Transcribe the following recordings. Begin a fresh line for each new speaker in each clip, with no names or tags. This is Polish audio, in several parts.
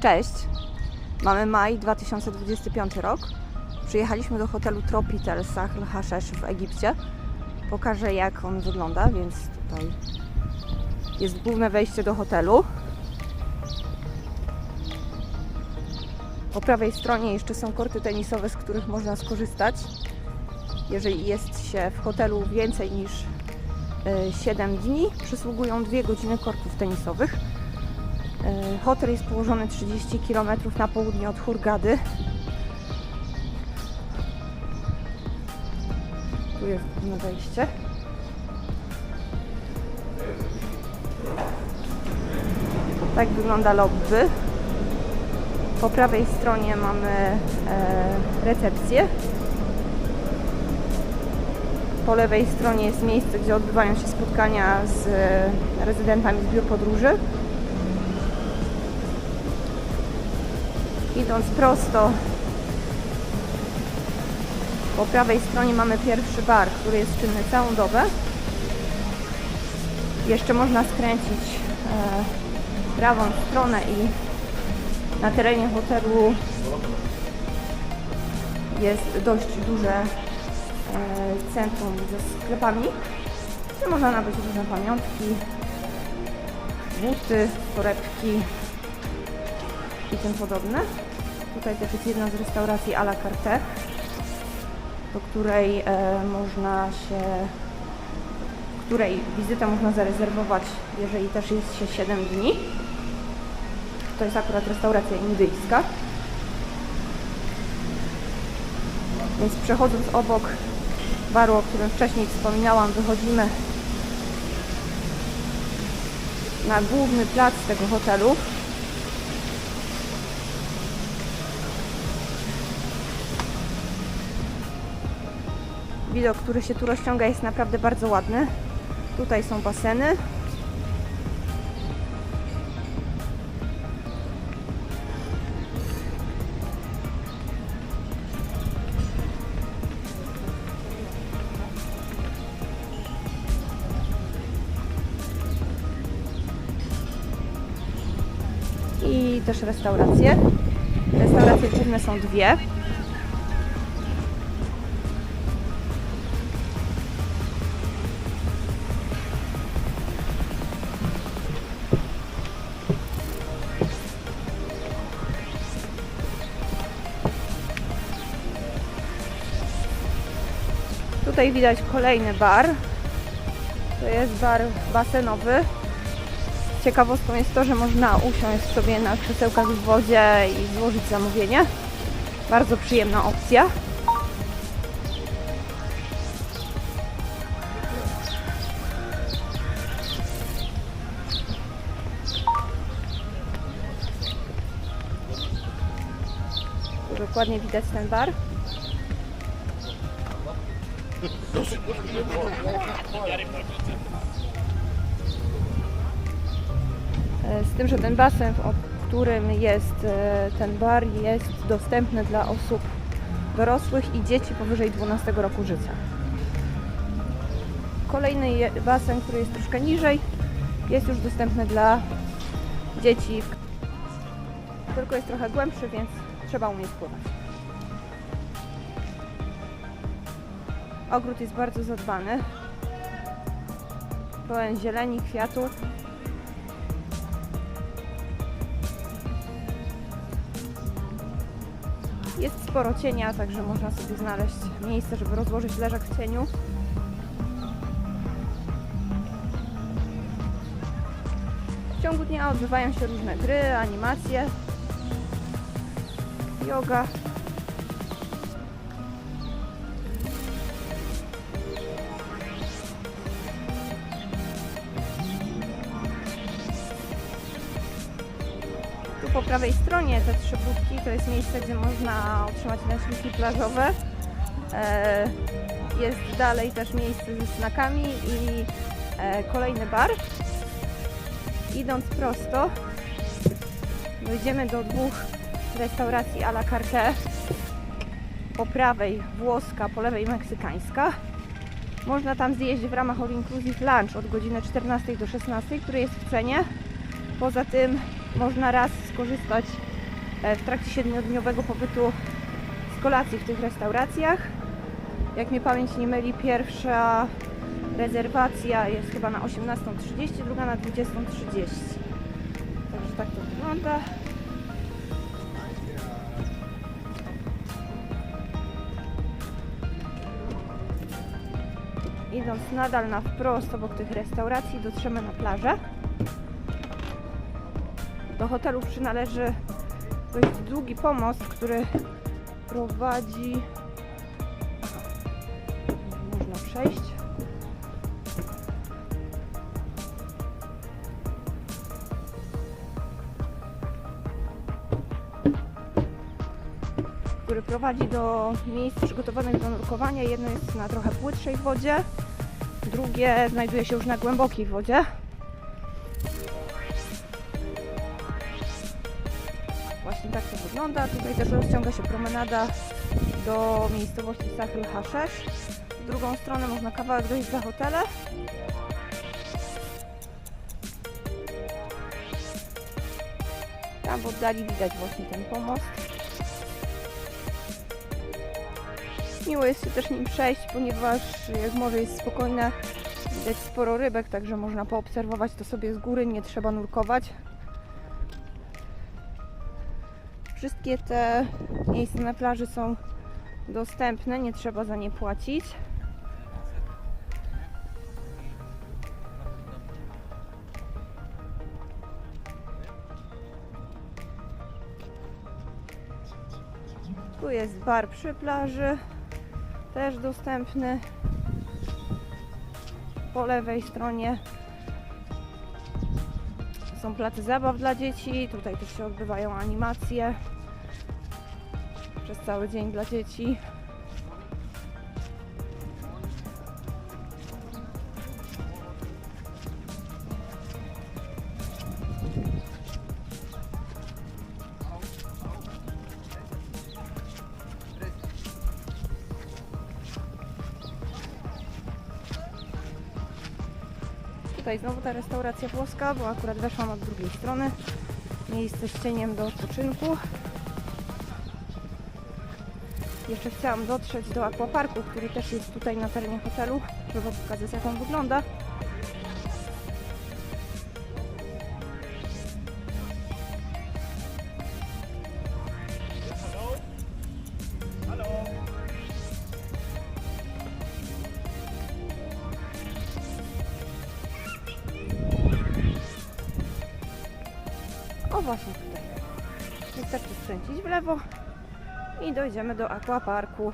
Cześć, mamy maj 2025 rok. Przyjechaliśmy do hotelu Tropitel Sahl Hashesh w Egipcie. Pokażę jak on wygląda, więc tutaj jest główne wejście do hotelu. Po prawej stronie jeszcze są korty tenisowe, z których można skorzystać. Jeżeli jest się w hotelu więcej niż e, 7 dni, przysługują 2 godziny kortów tenisowych. E, Hotel jest położony 30 km na południe od Hurgady. Tu jest główne wejście. Tak wygląda lobby. Po prawej stronie mamy e, recepcję. Po lewej stronie jest miejsce, gdzie odbywają się spotkania z e, rezydentami z biur podróży. Idąc prosto, po prawej stronie mamy pierwszy bar, który jest czynny całą dobę. Jeszcze można skręcić e, prawą stronę i na terenie hotelu jest dość duże e, centrum ze sklepami, gdzie można nabyć różne pamiątki, buty, torebki i tym podobne. Tutaj też jest jedna z restauracji à la carte, do której e, można się, której wizytę można zarezerwować, jeżeli też jest się 7 dni. To jest akurat restauracja indyjska. Więc przechodząc obok baru, o którym wcześniej wspominałam, wychodzimy na główny plac tego hotelu. Widok, który się tu rozciąga jest naprawdę bardzo ładny. Tutaj są baseny. I też restauracje. Restauracje główne są dwie. Tutaj widać kolejny bar. To jest bar basenowy. Ciekawostką jest to, że można usiąść sobie na krzesełkach w wodzie i złożyć zamówienie. Bardzo przyjemna opcja. Dokładnie widać ten bar. E, Z tym, że ten basen, w którym jest e, ten bar, jest dostępny dla osób dorosłych i dzieci powyżej 12 roku życia. Kolejny basen, który jest troszkę niżej, jest już dostępny dla dzieci, tylko jest trochę głębszy, więc trzeba umieć pływać. Ogród jest bardzo zadbany, pełen zieleni, kwiatów. Jest sporo cienia, także można sobie znaleźć miejsce, żeby rozłożyć leżak w cieniu. W ciągu dnia odbywają się różne gry, animacje, yoga. Po prawej stronie te trzy budki to jest miejsce, gdzie można otrzymać nocniki plażowe. E, Jest dalej też miejsce ze snakami i e, kolejny bar. Idąc prosto dojdziemy do dwóch restauracji à la carte. Po prawej włoska, po lewej meksykańska. Można tam zjeść w ramach All Inclusive Lunch od godziny 14 do 16, który jest w cenie. Poza tym można raz skorzystać e, w trakcie siedmiodniowego pobytu z kolacji w tych restauracjach. Jak mnie pamięć nie myli, pierwsza rezerwacja jest chyba na 18.30, druga na 20.30. Także tak to wygląda. Idąc nadal na wprost obok tych restauracji dotrzemy na plażę. Do hotelu przynależy dość długi pomost, który prowadzi. Można przejść. Który prowadzi do miejsc przygotowanych do nurkowania. Jedno jest na trochę płytszej wodzie, drugie znajduje się już na głębokiej wodzie. Wygląda. Tutaj też rozciąga się promenada do miejscowości Sachyl H6. W drugą stronę można kawałek dojść za hotele. Tam w oddali widać właśnie ten pomost. Miło jest się też nim przejść, ponieważ jak morze jest spokojne, widać sporo rybek, także można poobserwować to sobie z góry, nie trzeba nurkować. Wszystkie te miejsca na plaży są dostępne, nie trzeba za nie płacić. Tu jest bar przy plaży, też dostępny. Po lewej stronie są placy zabaw dla dzieci. Tutaj też się odbywają animacje przez cały dzień dla dzieci. Tutaj znowu ta restauracja włoska, bo akurat weszłam od drugiej strony. Miejsce z cieniem do odpoczynku. Jeszcze chciałam dotrzeć do aquaparku, który też jest tutaj na terenie hotelu, żeby pokazać jak on wygląda. O właśnie tutaj. Wystarczy skręcić w lewo i dojdziemy do aquaparku.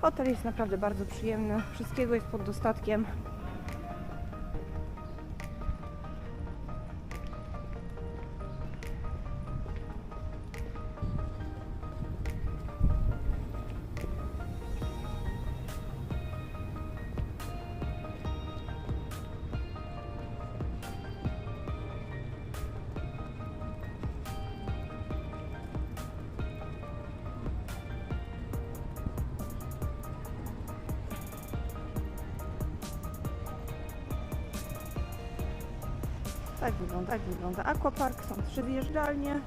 Hotel jest naprawdę bardzo przyjemny. Wszystkiego jest pod dostatkiem. Tak wygląda, tak wygląda aquapark. Są trzy wjeżdżalnie.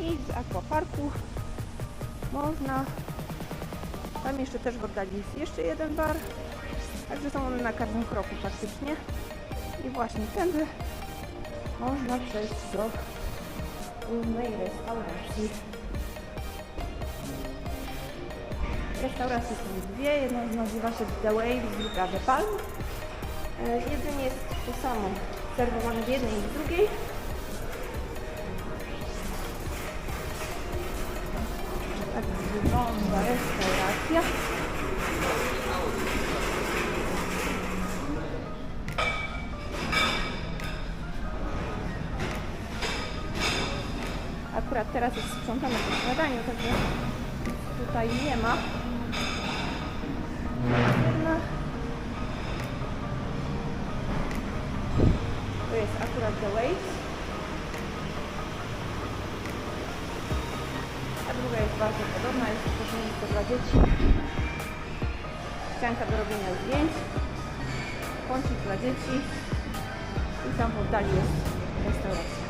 I z aquaparku można. Tam jeszcze też w oddali jest jeszcze jeden bar. Także są one na każdym kroku praktycznie. I właśnie tędy można przejść do głównej restauracji. Restauracje są dwie, jedna nazywa się The Wave, druga The Palm. E, Jedzenie jest to samo, serwowane w jednej i w drugiej. Tak wygląda restauracja. Akurat teraz jest sprzątane po śniadaniu, także tutaj nie ma. Jedna. jest akurat The Waves. A druga jest bardzo podobna, jest to dla dzieci. Ścianka do robienia zdjęć. Kącik dla dzieci. I tam w oddali jest restauracja.